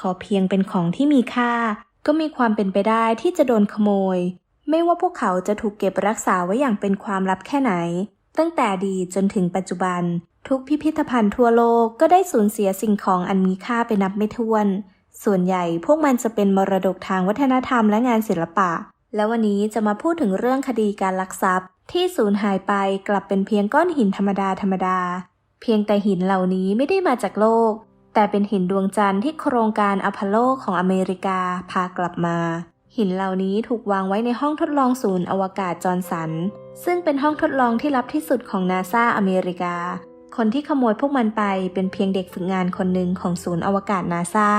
ขอเพียงเป็นของที่มีค่า ก็มีความเป็นไปได้ที่จะโดนขโมย ไม่ว่าพวกเขาจะถูกเก็บรักษาไว้อย่างเป็นความลับแค่ไหน ตั้งแต่ดีจนถึงปัจจุบัน ทุกพิพิธภัณฑ์ทั่วโลกก็ได้สูญเสียสิ่งของอันมีค่าไปนับไม่ถ้วน ส่วนใหญ่พวกมันจะเป็นมรดกทางวัฒนธรรมและงานศิลปะ และวันนี้จะมาพูดถึงเรื่องคดีการลักทรัพย์ ที่สูญหายไปกลับเป็นเพียงก้อนหินธรรมดาธรรมดาเพียงแต่หินเหล่านี้ไม่ได้มาจากโลก แต่เป็นหินดวงจันทร์ที่โครงการอพอลโลของอเมริกาพากลับมา หินเหล่านี้ถูกวางไว้ในห้องทดลองศูนย์อวกาศจอร์นสัน ซึ่งเป็นห้องทดลองที่ลับที่สุดของนาซาอเมริกา คนที่ขโมยพวกมันไปเป็นเพียงเด็กฝึกงานคนหนึ่งของศูนย์อวกาศนาซา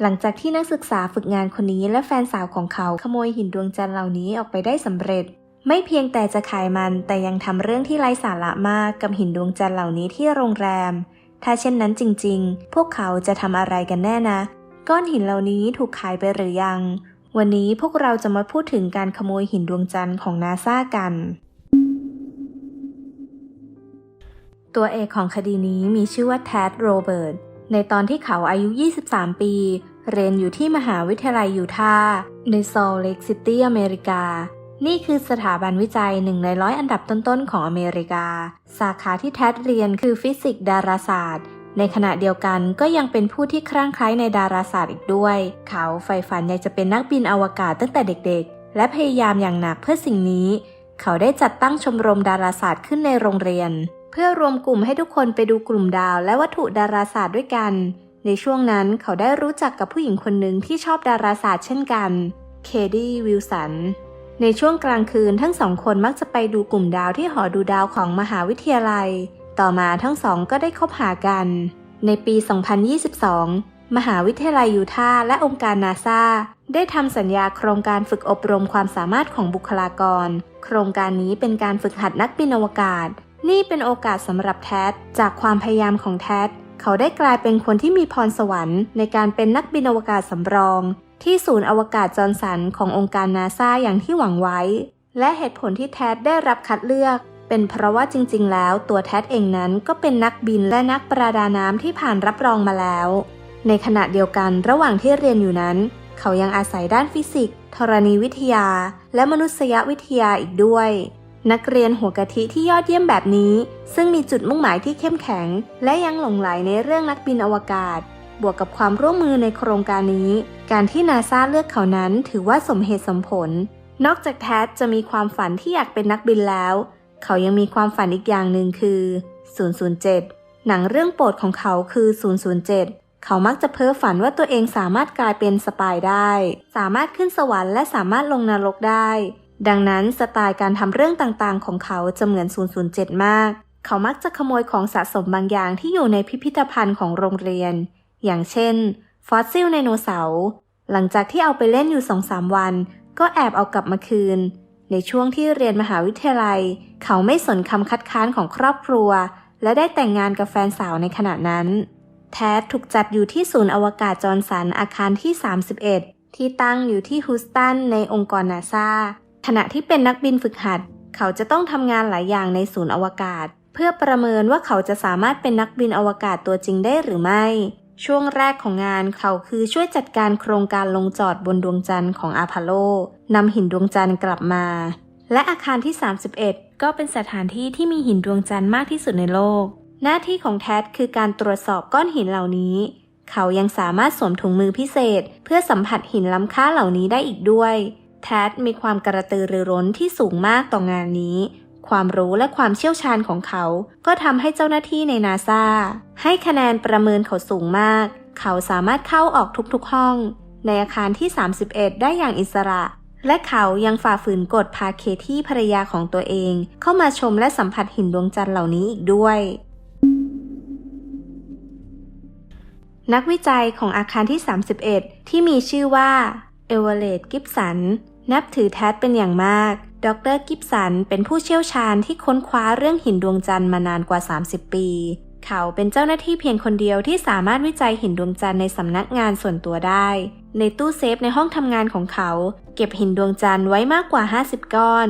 หลังจากที่นักศึกษาฝึกงานคนนี้และแฟนสาวของเขาขโมยหินดวงจันทร์เหล่านี้ออกไปได้สำเร็จ ไม่เพียงแต่จะขายมันแต่ยังทำเรื่องที่ไร้สาระมากกับหินดวงจันทร์เหล่านี้ที่โรงแรม ถ้าเช่นนั้นจริงๆ พวกเขาจะทำอะไรกันแน่นะ ก้อนหินเหล่านี้ถูกขายไปหรือยัง วันนี้พวกเราจะมาพูดถึงการขโมยหินดวงจันทร์ของนาซากัน ตัวเอกของคดีนี้มีชื่อว่าแทดโรเบิร์ต ในตอนที่เขาอายุ 23 ปี เรียนอยู่ที่มหาวิทยาลัยยูทาห์ในซอลเลกซิตี้อเมริกา นี่คือสถาบันวิจัยหนึ่งในร้อยอันดับต้นๆของอเมริกา สาขาที่แท็ดเรียนคือฟิสิกส์ดาราศาสตร์ ในขณะเดียวกันก็ยังเป็นผู้ที่คลั่งไคล้ในดาราศาสตร์อีกด้วย เขาใฝ่ฝันอยากจะเป็นนักบินอวกาศตั้งแต่เด็กๆ และพยายามอย่างหนักเพื่อสิ่งนี้ เขาได้จัดตั้งชมรมดาราศาสตร์ขึ้นในโรงเรียน เพื่อรวมกลุ่มให้ทุกคนไปดูกลุ่มดาวและวัตถุดาราศาสตร์ด้วยกัน ในช่วงนั้นเขาได้รู้จักกับผู้หญิงคนหนึ่งที่ชอบดาราศาสตร์เช่นกัน เคดี้ วิลสัน ในช่วงกลางคืนทั้งสองคนมักจะไปดูกลุ่มดาวที่หอดูดาวของมหาวิทยาลัย ต่อมาทั้งสองก็ได้คบหากัน ในปี 2022 มหาวิทยาลัยยูทาห์และองค์การนาซาได้ทำสัญญาโครงการฝึกอบรมความสามารถของบุคลากร โครงการนี้เป็นการฝึกหัดนักบินอวกาศ นี่เป็นโอกาสสำหรับแทดจากความพยายามของแทดเขาได้กลายเป็นคนที่มีพรสวรรค์ในการเป็นนักบินอวกาศสำรอง ที่ศูนย์อวกาศจอร์นสันขององค์การนาซาอย่างที่หวังไว้ และเหตุผลที่แทดได้รับคัดเลือก เป็นเพราะว่าจริง ๆ แล้วตัวแทดเองนั้นก็เป็นนักบินและนักประดาน้ำที่ผ่านรับรองมาแล้ว ในขณะเดียวกันระหว่างที่เรียนอยู่นั้น เขายังอาศัยด้านฟิสิกส์ธรณีวิทยา และมนุษยวิทยาอีกด้วย นักเรียนหัวกะทิที่ยอดเยี่ยมแบบนี้ ซึ่งมีจุดมุ่งหมายที่เข้มแข็ง และยังหลงไหลในเรื่องนักบินอวกาศ บวกกับความร่วมมือในโครงการนี้ การที่นาซาเลือกเขานั้นถือว่าสมเหตุสมผล นอกจากแทดจะมีความฝันที่อยากเป็นนักบินแล้ว เขายังมีความฝันอีกอย่างหนึ่งคือ 007 หนังเรื่องโปรดของเขาคือ 007 เขามักจะเพ้อฝันว่าตัวเองสามารถกลายเป็นสปายได้ สามารถขึ้นสวรรค์และสามารถลงนรกได้ ดังนั้นสไตล์การทำเรื่องต่างๆ ของเขาจะเหมือน 007 มาก เขามักจะขโมยของสะสมบางอย่างที่อยู่ในพิพิธภัณฑ์ของโรงเรียน อย่างเช่น ฟอสซิลไดโนเสาร์หลังจากที่เอาไปเล่นอยู่2-3วัน ก็แอบเอากลับมาคืน ในช่วงที่เรียนมหาวิทยาลัย เขาไม่สนคำคัดค้านของครอบครัว และได้แต่งงานกับแฟนสาวในขณะนั้น แทดถูกจัดอยู่ที่ศูนย์อวกาศจอร์นสันอาคารที่ 31 ที่ตั้งอยู่ที่ฮูสตันในองค์กรนาซาขณะที่เป็นนักบินฝึกหัด เขาจะต้องทำงานหลายอย่างในศูนย์อวกาศ เพื่อประเมินว่าเขาจะสามารถเป็นนักบินอวกาศตัวจริงได้หรือไม่ ช่วงแรกของงานเขาคือช่วยจัดการโครงการลงจอดบนดวงจันทร์ของอาพอลโลนำหินดวงจันทร์กลับมา และอาคารที่ 31 ก็เป็นสถานที่ที่มีหินดวงจันทร์มากที่สุดในโลก หน้าที่ของแท็ดคือการตรวจสอบก้อนหินเหล่านี้ เขายังสามารถสวมถุงมือพิเศษ เพื่อสัมผัสหินล้ำค่าเหล่านี้ได้อีกด้วย แท็ดมีความกระตือรือร้นที่สูงมากต่องานนี้ ความรู้และความเชี่ยวชาญของเขา ก็ทำให้เจ้าหน้าที่ในนาซาให้คะแนนประเมินเขาสูงมาก เขาสามารถเข้าออกทุกๆห้อง ในอาคารที่ 31 ได้อย่างอิสระ และเขายังฝ่าฝืนกฎพาเคที่ภรรยาของตัวเอง เข้ามาชมและสัมผัสหินดวงจันทร์เหล่านี้อีกด้วยนักวิจัยของอาคารที่ 31 ที่มีชื่อว่าเอเวอเรตกิฟสัน นับถือแท็ดเป็นอย่างมาก ดรกิฟสันเป็นผู้เชี่ยวชาญที่ค้นคว้าเรื่องหินดวงจันทร์มานานกว่า 30 ปี เขาเป็นเจ้าหน้าที่เพียงคนเดียวที่สามารถวิจัยหินดวงจันทร์ในสำนักงานส่วนตัวได้ ในตู้เซฟในห้องทำงานของเขา เก็บหินดวงจันทร์ไว้มากกว่า 50 ก้อน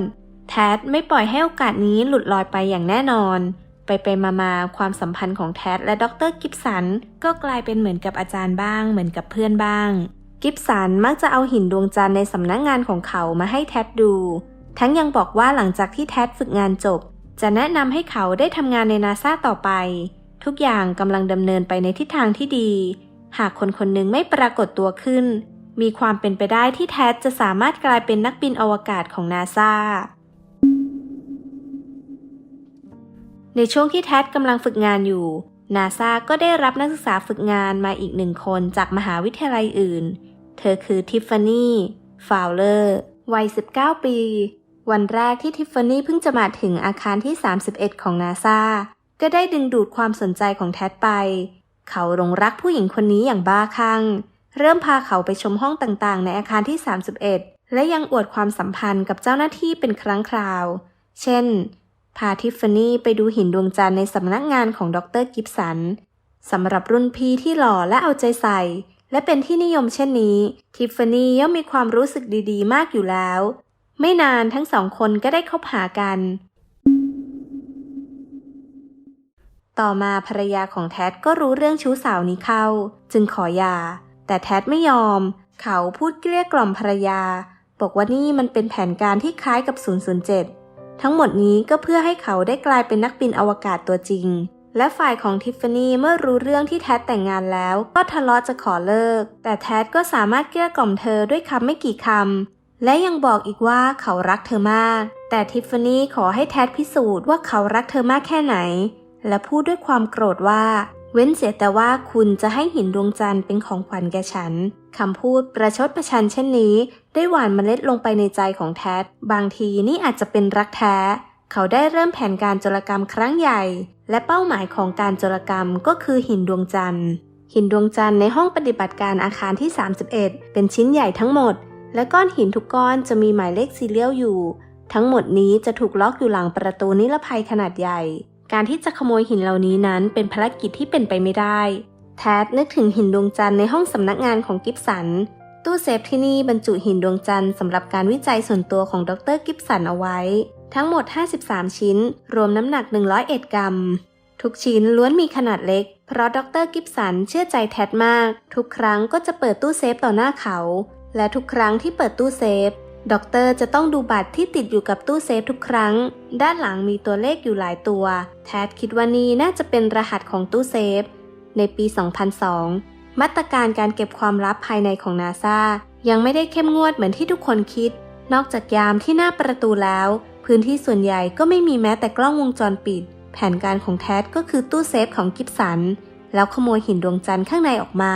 แทดไม่ปล่อยให้โอกาสนี้หลุดลอยไปอย่างแน่นอน ไปไปมามาความสัมพันธ์ของแทดและดรกิฟสันก็กลายเป็นเหมือนกับอาจารย์บ้าง เหมือนกับเพื่อนบ้าง กิฟสันมักจะเอาหินดวงจันทร์ในสำนักงานของเขามาให้แทดดู ทั้งยังบอกว่าหลังจากที่แท็ดฝึกงานจบ จะแนะนำให้เขาได้ทำงานในนาซาต่อไป ทุกอย่างกำลังดำเนินไปในทิศทางที่ดี หากคนคนหนึ่งไม่ปรากฏตัวขึ้น มีความเป็นไปได้ที่แท็ดจะสามารถกลายเป็นนักบินอวกาศของนาซาในช่วงที่แท็ดกำลังฝึกงานอยู่นาซาก็ได้รับนักศึกษาฝึกงานมาอีกหนึ่งคนจากมหาวิทยาลัยอื่น เธอคือทิฟฟานี่ ฟาวเลอร์ วัย 19 ปี วันแรกที่ทิฟฟานี่เพิ่งจะมาถึงอาคารที่ 31 ของนาซาก็ได้ดึงดูดความสนใจของแท็ดไป เขาหลงรักผู้หญิงคนนี้อย่างบ้าคลั่ง เริ่มพาเขาไปชมห้องต่างๆ ในอาคารที่ 31 และยังอวดความสัมพันธ์กับเจ้าหน้าที่เป็นครั้งคราว เช่น พาทิฟฟานี่ไปดูหินดวงจันทร์ในสำนักงานของดรกิฟสันสำหรับรุ่นพี่ที่หล่อและเอาใจใส่ และเป็นที่นิยมเช่นนี้ ทิฟฟานี่ย่อมมีความรู้สึกดีๆ มากอยู่แล้ว ไม่นานทั้งสองคนก็ได้คบหากัน ต่อมาภรรยาของแท็ดก็รู้เรื่องชู้สาวนี้เข้า จึงขอหย่า แต่แท็ดไม่ยอม เขาพูดเกลี้ยกล่อมภรรยา บอกว่านี่มันเป็นแผนการที่คล้ายกับ 007 ทั้งหมดนี้ก็เพื่อให้เขาได้กลายเป็นนักบินอวกาศตัวจริงและฝ่ายของทิฟฟานี่เมื่อรู้เรื่องที่แท็ดแต่งงานแล้ว ก็ทะเลาะจะขอเลิก แต่แท็ดก็สามารถเกลี้ยกล่อมเธอด้วยคำไม่กี่คำ และยังบอกอีกว่าเขารักเธอมาก แต่ทิฟฟานี่ขอให้แท็ดพิสูจน์ว่าเขารักเธอมากแค่ไหน และพูดด้วยความโกรธว่า เว้นเสียแต่ว่าคุณจะให้หินดวงจันทร์เป็นของขวัญแก่ฉันคำพูดประชดประชันเช่นนี้ ได้หว่านเมล็ดลงไปในใจของแท็ดบางทีนี่อาจจะเป็นรักแท้ เขาได้เริ่มแผนการโจรกรรมครั้งใหญ่ และเป้าหมายของการโจรกรรมก็คือหินดวงจันทร์หินดวงจันทร์ในห้องปฏิบัติการอาคารที่ 31 เป็นชิ้นใหญ่ทั้งหมด และก้อนหินทุกก้อนจะมีหมายเลขซีเรียลอยู่ ทั้งหมดนี้จะถูกล็อกอยู่หลังประตูนิรภัยขนาดใหญ่ การที่จะขโมยหินเหล่านี้นั้นเป็นภารกิจที่เป็นไปไม่ได้ แทดนึกถึงหินดวงจันทร์ในห้องสำนักงานของกิฟสัน ตู้เซฟที่นี่บรรจุหินดวงจันทร์สำหรับการวิจัยส่วนตัวของดรกิฟสันเอาไว้ ทั้งหมด 53 ชิ้น รวมน้ำหนัก 101 กรัม ทุกชิ้นล้วนมีขนาดเล็กเพราะดรกิฟสันเชื่อใจแท็ดมาก ทุกครั้งก็จะเปิดตู้เซฟต่อหน้าเขา และทุกครั้งที่เปิดตู้เซฟด็อกเตอร์จะต้องดูบัตรที่ติดอยู่กับตู้เซฟทุกครั้ง ด้านหลังมีตัวเลขอยู่หลายตัว แทดคิดว่านี่น่าจะเป็นรหัสของตู้เซฟ ในปี 2002 มาตรการการเก็บความลับภายในของนาซายังไม่ได้เข้มงวดเหมือนที่ทุกคนคิด นอกจากยามที่หน้าประตูแล้ว พื้นที่ส่วนใหญ่ก็ไม่มีแม้แต่กล้องวงจรปิด แผนการของแทดก็คือตู้เซฟของกิฟสัน แล้วขโมยหินดวงจันทร์ข้างในออกมา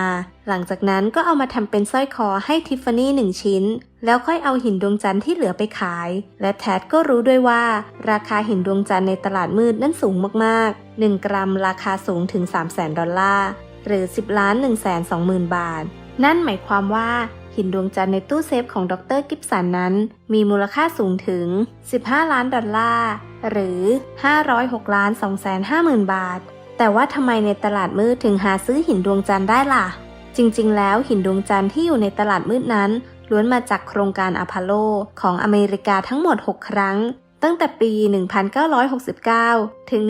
หลังจากนั้นก็เอามาทำเป็นสร้อยคอให้ทิฟฟานี่หนึ่งชิ้น แล้วค่อยเอาหินดวงจันทร์ที่เหลือไปขาย และแทดก็รู้ด้วยว่า ราคาหินดวงจันทร์ในตลาดมืดนั้นสูงมากๆ 1 กรัมราคาสูงถึง 3 0 0 0 0 0ดอลลาร์ หรือ 10ล้าน1 2 0 0 0 0 บาท นั่นหมายความว่าหินดวงจันทร์ในตู้เซฟของดรกิฟสันนั้น มีมูลค่าสูงถึง 15 ล้านดอลลาร์ หรือ 506ล้าน2 5 0 0 0 0 บาท แต่ว่าทำไมในตลาดมืดถึงหาซื้อหินดวงจันทร์ได้ล่ะ จริงๆ แล้วหินดวงจันทร์ที่อยู่ในตลาดมืดนั้นล้วนมาจากโครงการอพอลโลของอเมริกาทั้งหมด 6 ครั้ง ตั้งแต่ปี 1969 ถึง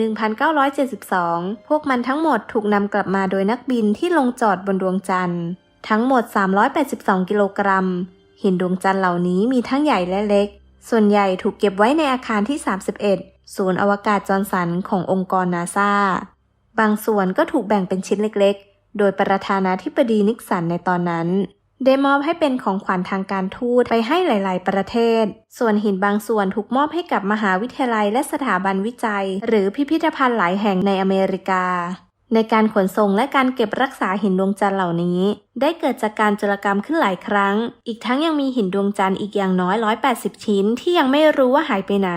1972 พวกมันทั้งหมดถูกนำกลับมาโดยนักบินที่ลงจอดบนดวงจันทร์ ทั้งหมด 382 กิโลกรัม หินดวงจันทร์เหล่านี้มีทั้งใหญ่และเล็ก ส่วนใหญ่ถูกเก็บไว้ในอาคารที่ 31 ศูนย์อวกาศจอร์นสันขององค์กรนาซา บางส่วนก็ถูกแบ่งเป็นชิ้นเล็กๆ โดยประธานาธิบดีนิกสันในตอนนั้น ได้มอบให้เป็นของขวัญทางการทูตไปให้หลาย ๆ ประเทศ ส่วนหินบางส่วนถูกมอบให้กับมหาวิทยาลัยและสถาบันวิจัย หรือพิพิธภัณฑ์หลายแห่งในอเมริกา ในการขนส่งและการเก็บรักษาหินดวงจันทร์เหล่านี้ ได้เกิดจากการโจรกรรมขึ้นหลายครั้ง อีกทั้งยังมีหินดวงจันทร์อีกอย่างน้อย 180 ชิ้น ที่ยังไม่รู้ว่าหายไปไหน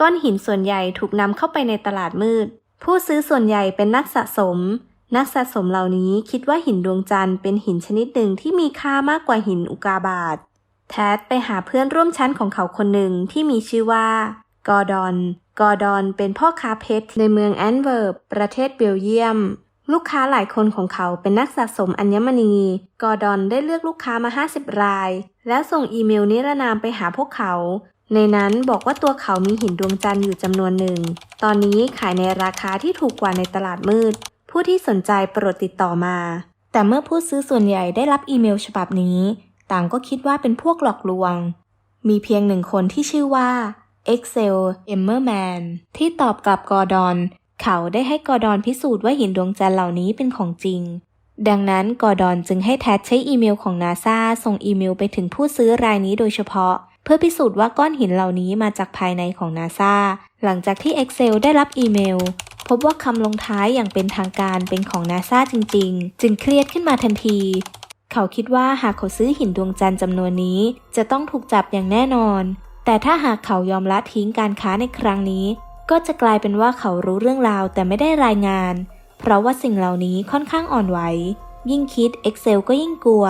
ก้อนหินส่วนใหญ่ถูกนำเข้าไปในตลาดมืด ผู้ซื้อส่วนใหญ่เป็นนักสะสม นักสะสมเหล่านี้คิดว่าหินดวงจันทร์เป็นหินชนิดหนึ่งที่มีค่ามากกว่าหินอุกาบาต แท็ดไปหาเพื่อนร่วมชั้นของเขาคนหนึ่งที่มีชื่อว่า กอร์ดอน กอร์ดอนเป็นพ่อค้าเพชรในเมืองแอนเวิร์ป ประเทศเบลเยียม ลูกค้าหลายคนของเขาเป็นนักสะสมอัญมณี กอร์ดอนได้เลือกลูกค้ามา 50 ราย แล้วส่งอีเมลนิรนามไปหาพวกเขา ในนั้นบอกว่าตัวเขามีหินดวงจันทร์อยู่จำนวนหนึ่ง ตอนนี้ขายในราคาที่ถูกกว่าในตลาดมืด ผู้ที่สนใจโปรดติดต่อมา แต่เมื่อผู้ซื้อส่วนใหญ่ได้รับอีเมลฉบับนี้ ต่างก็คิดว่าเป็นพวกหลอกลวง มีเพียงหนึ่งคนที่ชื่อว่า Excel Emmerman ที่ตอบกลับกอร์ดอน เขาได้ให้กอร์ดอนพิสูจน์ว่าหินดวงจันทร์เหล่านี้เป็นของจริง ดังนั้นกอร์ดอนจึงให้แทดใช้อีเมลของนาซาส่งอีเมลไปถึงผู้ซื้อรายนี้โดยเฉพาะ เพื่อพิสูจน์ว่าก้อนหินเหล่านี้มาจากภายในของนาซา หลังจากที่ Excel ได้รับอีเมล พบว่าคำลงท้ายอย่างเป็นทางการเป็นของนาซาจริง ๆ จึงเครียดขึ้นมาทันที เขาคิดว่าหากเขาซื้อหินดวงจันทร์จำนวนนี้ จะต้องถูกจับอย่างแน่นอน แต่ถ้าหากเขายอมละทิ้งการค้าในครั้งนี้ ก็จะกลายเป็นว่าเขารู้เรื่องราวแต่ไม่ได้รายงาน เพราะว่าสิ่งเหล่านี้ค่อนข้างอ่อนไหวยิ่งคิด Excel ก็ยิ่งกลัว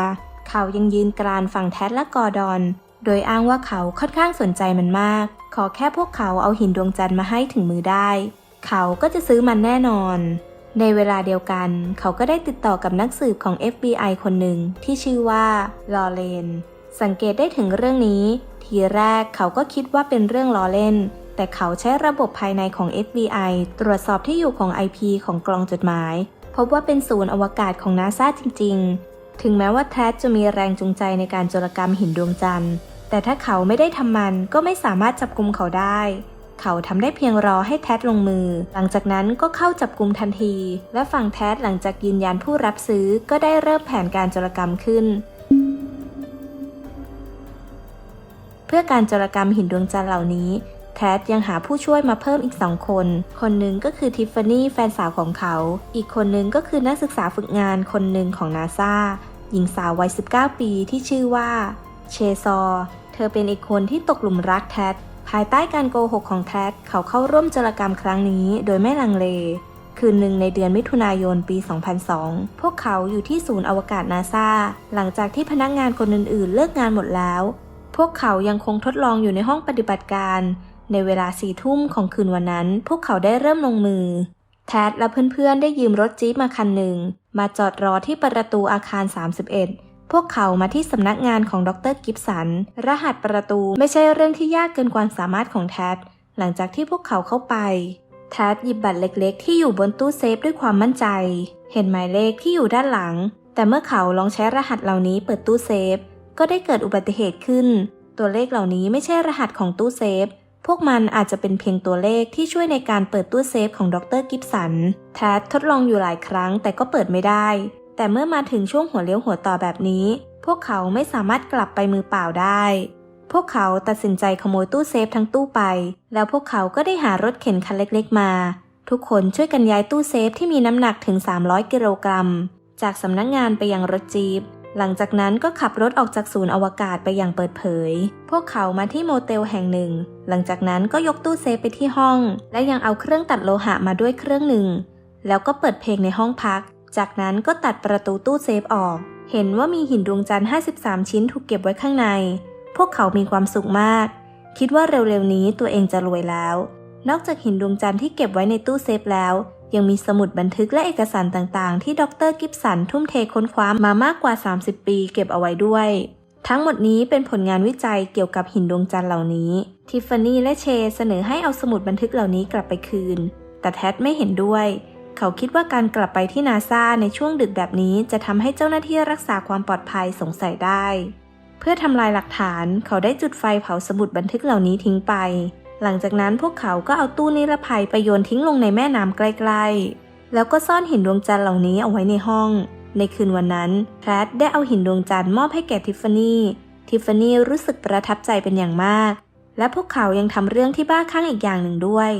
เขายังยืนกรานฝั่งแทดและกอร์ดอน โดยอ้างว่าเขาค่อนข้างสนใจมันมาก ขอแค่พวกเขาเอาหินดวงจันทร์มาให้ถึงมือได้ เขาก็จะซื้อมันแน่นอน ในเวลาเดียวกัน เขาก็ได้ติดต่อกับนักสืบของ FBI คนหนึ่งที่ชื่อว่าลอเรนสังเกตได้ถึงเรื่องนี้ ทีแรกเขาก็คิดว่าเป็นเรื่องล้อเล่น แต่เขาใช้ระบบภายในของ FBI ตรวจสอบที่อยู่ของ IP ของกล่องจดหมาย พบว่าเป็นศูนย์อวกาศของนาซาจริง ๆ ถึงแม้ว่าแทดจะมีแรงจูงใจในการโจรกรรมหินดวงจันทร์ แต่ถ้าเขาไม่ได้ทำมันก็ไม่สามารถจับกลุมเขาได้ เขาทำได้เพียงรอให้แทดลงมือ หลังจากนั้นก็เข้าจับกลุมทันที และฝั่งแทดหลังจากยืนยันผู้รับซื้อก็ได้เริ่มแผนการจรกรรมขึ้น เพื่อการจรกรรมหินดวงจันทร์เหล่านี้แทดยังหาผู้ช่วยมาเพิ่มอีกสองคน คนหนึ่งก็คือทิฟฟานี่แฟนสาวของเขา อีกคนหนึ่งก็คือนักศึกษาฝึกงานคนหนึ่งของนาซาหญิงสาววัย 19 ปีที่ชื่อว่า เชซอ เธอเป็นอีกคนที่ตกหลุมรักแทดภายใต้การโกหกของแทดเขาเข้าร่วมจรกรรมครั้งนี้โดยไม่ลังเล คืนหนึ่งในเดือนมิถุนายนปี 2002 พวกเขาอยู่ที่ศูนย์อวกาศนาซาหลังจากที่พนักงานคนอื่นๆ เลิกงานหมดแล้ว พวกเขายังคงทดลองอยู่ในห้องปฏิบัติการ ในเวลาสี่ทุ่มของคืนวันนั้น พวกเขาได้เริ่มลงมือแทดและเพื่อนๆ ได้ยืมรถจี๊ปมาคันหนึ่ง มาจอดรอที่ประตูอาคาร 31 พวกเขามาที่สำนักงานของดรกิฟสัน รหัสประตูไม่ใช่เรื่องที่ยากเกินความสามารถของแทดหลังจากที่พวกเขาเข้าไป แทดหยิบบัตรเล็กๆ ที่อยู่บนตู้เซฟด้วยความมั่นใจ เห็นหมายเลขที่อยู่ด้านหลัง แต่เมื่อเขาลองใช้รหัสเหล่านี้เปิดตู้เซฟ ก็ได้เกิดอุบัติเหตุขึ้น ตัวเลขเหล่านี้ไม่ใช่รหัสของตู้เซฟ พวกมันอาจจะเป็นเพียงตัวเลขที่ช่วยในการเปิดตู้เซฟของดรกิฟสัน แทดทดลองอยู่หลายครั้งแต่ก็เปิดไม่ได้ แต่เมื่อมาถึงช่วงหัวเลี้ยวหัวต่อแบบนี้ พวกเขาไม่สามารถกลับไปมือเปล่าได้ พวกเขาตัดสินใจขโมยตู้เซฟทั้งตู้ไป แล้วพวกเขาก็ได้หารถเข็นคันเล็กๆมา ทุกคนช่วยกันย้ายตู้เซฟที่มีน้ำหนักถึง 300 กิโลกรัม จากสำนักงงานไปยังรถจี๊ปหลังจากนั้นก็ขับรถออกจากศูนย์อวกาศไปอย่างเปิดเผย พวกเขามาที่โมเตลแห่งหนึ่ง หลังจากนั้นก็ยกตู้เซฟไปที่ห้อง และยังเอาเครื่องตัดโลหะมาด้วยเครื่องหนึ่ง แล้วก็เปิดเพลงในห้องพัก จากนั้นก็ตัดประตูตู้เซฟออก เห็นว่ามีหินดวงจันทร์ 53 ชิ้นถูกเก็บไว้ข้างใน พวกเขามีความสุขมาก คิดว่าเร็วๆนี้ตัวเองจะรวยแล้ว นอกจากหินดวงจันทร์ที่เก็บไว้ในตู้เซฟแล้ว ยังมีสมุดบันทึกและเอกสารต่างๆ ที่ดรกิฟสันทุ่มเทค้นคว้ามามากกว่า 30 ปีเก็บเอาไว้ด้วย ทั้งหมดนี้เป็นผลงานวิจัยเกี่ยวกับหินดวงจันทร์เหล่านี้ ทิฟฟานี่และเชเสนอให้เอาสมุดบันทึกเหล่านี้กลับไปคืน แต่แท็ดไม่เห็นด้วยเเขาคิดว่าการกลับไปที่นาซาในช่วงดึกแบบนี้จะทำให้เจ้าหน้าที่รักษาความปลอดภัยสงสัยได้ เพื่อทำลายหลักฐานเขาได้จุดไฟเผาสมุดบันทึกเหล่านี้ทิ้งไป หลังจากนั้นพวกเขาก็เอาตู้นิรภัยไปโยนทิ้งลงในแม่น้ำใกล้ๆ แล้วก็ซ่อนหินดวงจันทร์เหล่านี้เอาไว้ในห้อง ในคืนวันนั้นแพรดได้เอาหินดวงจันทร์มอบให้แก่ทิฟฟานี่ทิฟฟานี่รู้สึกประทับใจเป็นอย่างมาก และพวกเขายังทำเรื่องที่บ้าคลั่งอีกอย่างหนึ่งด้วย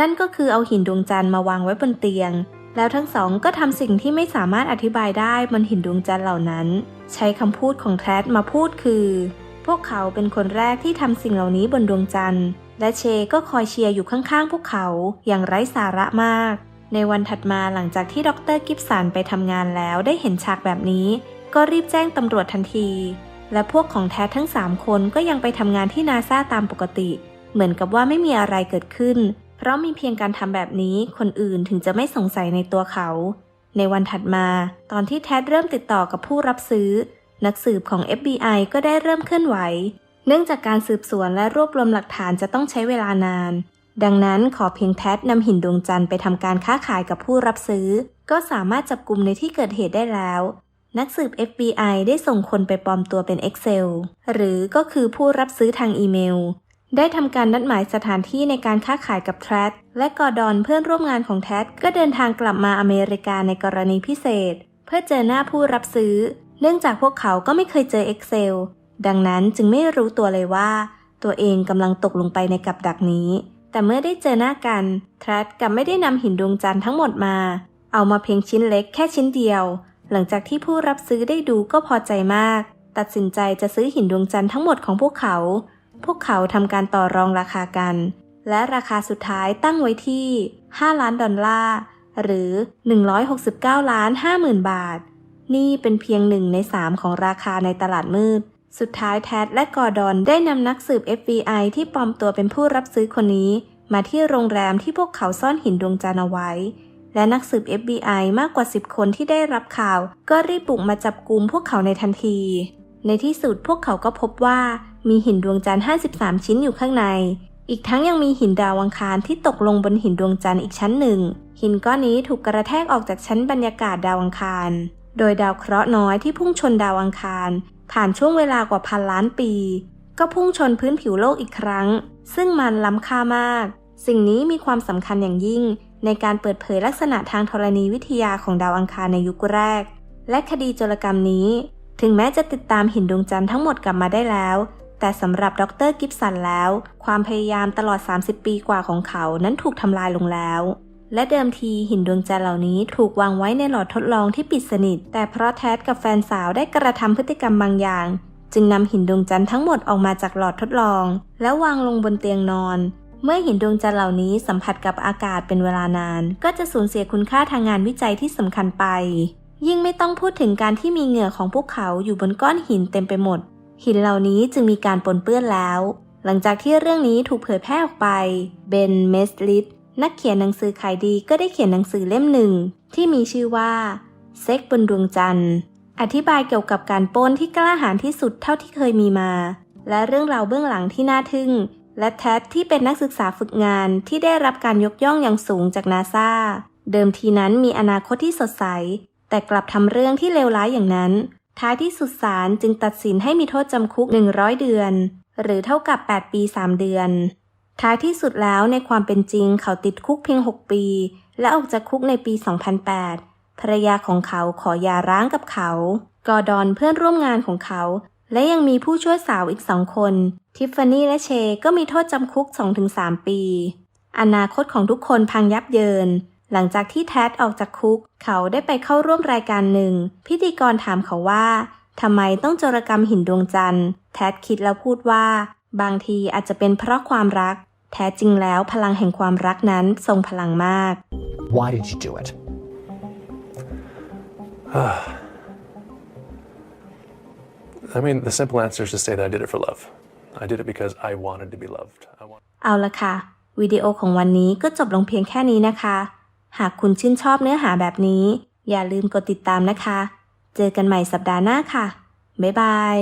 นั่นก็คือเอาหินดวงจันทร์มาวางไว้บนเตียง แล้วทั้งสองก็ทำสิ่งที่ไม่สามารถอธิบายได้บนหินดวงจันทร์เหล่านั้น ใช้คำพูดของแทดมาพูดคือ พวกเขาเป็นคนแรกที่ทำสิ่งเหล่านี้บนดวงจันทร์ และเชก็คอยเชียร์อยู่ข้างๆ พวกเขาอย่างไร้สาระมาก ในวันถัดมาหลังจากที่ดรกิฟสันไปทำงานแล้วได้เห็นฉากแบบนี้ ก็รีบแจ้งตำรวจทันที และพวกของแทดทั้ง 3 คนก็ยังไปทำงานที่นาซาตามปกติ เหมือนกับว่าไม่มีอะไรเกิดขึ้น เพราะมีเพียงการทำแบบนี้คนอื่นถึงจะไม่สงสัยในตัวเขา ในวันถัดมา ตอนที่แทดเริ่มติดต่อกับผู้รับซื้อ นักสืบของ FBI ก็ได้เริ่มเคลื่อนไหว เนื่องจากการสืบสวนและรวบรวมหลักฐานจะต้องใช้เวลานาน ดังนั้นขอเพียงแทดนำหินดวงจันทร์ไปทำการค้าขายกับผู้รับซื้อ ก็สามารถจับกลุ่มในที่เกิดเหตุได้แล้ว นักสืบ FBI ได้ส่งคนไปปลอมตัวเป็น Excel หรือก็คือผู้รับซื้อทางอีเมล ได้ทำการนัดหมายสถานที่ในการค้าขายกับแทรดและกอร์ดอนเพื่อนร่วมงานของแทดก็เดินทางกลับมาอเมริกาในกรณีพิเศษ เพื่อเจอหน้าผู้รับซื้อ เนื่องจากพวกเขาก็ไม่เคยเจอ Excel ดังนั้นจึงไม่รู้ตัวเลยว่า ตัวเองกำลังตกลงไปในกับดักนี้ แต่เมื่อได้เจอหน้ากันแทรดกับไม่ได้นำหินดวงจันทร์ทั้งหมดมา เอามาเพียงชิ้นเล็กแค่ชิ้นเดียว หลังจากที่ผู้รับซื้อได้ดูก็พอใจมาก ตัดสินใจจะซื้อหินดวงจันทร์ทั้งหมดของพวกเขา พวกเขาทำการต่อรองราคากัน และราคาสุดท้ายตั้งไว้ที่ 5 ล้านดอลลาร์ หรือ 169 ล้าน5หมื่นบาท นี่เป็นเพียงหนึ่งในสามของราคาในตลาดมืด สุดท้ายแทดและกอร์ดอนได้นำนักสืบ FBI ที่ปลอมตัวเป็นผู้รับซื้อคนนี้ มาที่โรงแรมที่พวกเขาซ่อนหินดวงจันทร์เอาไว้ และนักสืบ FBI มากกว่า 10 คนที่ได้รับข่าว ก็รีบบุกมาจับกลุ่มพวกเขาในทันที ในที่สุดพวกเขาก็พบว่า มีหินดวงจันทร์ 53 ชิ้นอยู่ข้างใน อีกทั้งยังมีหินดาวอังคารที่ตกลงบนหินดวงจันทร์อีกชั้นหนึ่ง หินก้อนนี้ถูกกระแทกออกจากชั้นบรรยากาศดาวอังคาร โดยดาวเคราะห์น้อยที่พุ่งชนดาวอังคาร ผ่านช่วงเวลากว่าพันล้านปี ก็พุ่งชนพื้นผิวโลกอีกครั้ง ซึ่งมันล้ำค่ามาก สิ่งนี้มีความสำคัญอย่างยิ่ง ในการเปิดเผยลักษณะทางธรณีวิทยาของดาวอังคารในยุคแรก และคดีโจรกรรมนี้ ถึงแม้จะติดตามหินดวงจันทร์ทั้งหมดกลับมาได้แล้ว แต่สำหรับดรกิฟสันแล้ว ความพยายามตลอด 30 ปีกว่าของเขานั้นถูกทำลายลงแล้วและเดิมทีหินดวงจันทร์เหล่านี้ถูกวางไว้ในหลอดทดลองที่ปิดสนิท แต่เพราะแทดกับแฟนสาวได้กระทำพฤติกรรมบางอย่าง จึงนำหินดวงจันทร์ทั้งหมดออกมาจากหลอดทดลอง แล้ววางลงบนเตียงนอน เมื่อหินดวงจันทร์เหล่านี้สัมผัสกับอากาศเป็นเวลานาน ก็จะสูญเสียคุณค่าทางงานวิจัยที่สำคัญไป ยิ่งไม่ต้องพูดถึงการที่มีเหงื่อของพวกเขาอยู่บนก้อนหินเต็มไปหมด หินเหล่านี้จึงมีการปนเปื้อนแล้ว หลังจากที่เรื่องนี้ถูกเผยแพร่ออกไป เบน เมสลิตนักเขียนหนังสือขายดีก็ได้เขียนหนังสือเล่มหนึ่ง ที่มีชื่อว่าเซ็กบนดวงจันทร์ อธิบายเกี่ยวกับการปนที่กล้าหาญที่สุดเท่าที่เคยมีมา และเรื่องราวเบื้องหลังที่น่าทึ่ง และแทดที่เป็นนักศึกษาฝึกงานที่ได้รับการยกย่องอย่างสูงจากนาซาเดิมทีนั้นมีอนาคตที่สดใส แต่กลับทำเรื่องที่เลวร้ายอย่างนั้น ท้ายที่สุดศาลจึงตัดสินให้มีโทษจำคุก 100 เดือน หรือเท่ากับ 8 ปี 3 เดือน ท้ายที่สุดแล้วในความเป็นจริงเขาติดคุกเพียง 6 ปี และออกจากคุกในปี 2008 ภรรยาของเขาขอหย่าร้างกับเขา กอร์ดอนเพื่อนร่วมงานของเขา และยังมีผู้ช่วยสาวอีกสองคน ทิฟฟานี่และเชก็มีโทษจำคุก 2-3 ปี อนาคตของทุกคนพังยับเยิน หลังจากที่แทดออกจากคุก เขาได้ไปเข้าร่วมรายการหนึ่ง พิธีกรถามเขาว่าทำไมต้องโจรกรรมหินดวงจันทร์แทดคิดแล้วพูดว่า บางทีอาจจะเป็นเพราะความรัก แท้จริงแล้วพลังแห่งความรักนั้นทรงพลังมาก Why did you do it? I mean, the simple answer is to say that I did it for love. I did it because I wanted to be loved. I want. เอาละค่ะ วิดีโอของวันนี้ก็จบลงเพียงแค่นี้นะคะ หากคุณชื่นชอบเนื้อหาแบบนี้ อย่าลืมกดติดตามนะคะ เจอกันใหม่สัปดาห์หน้าค่ะ บ๊ายบาย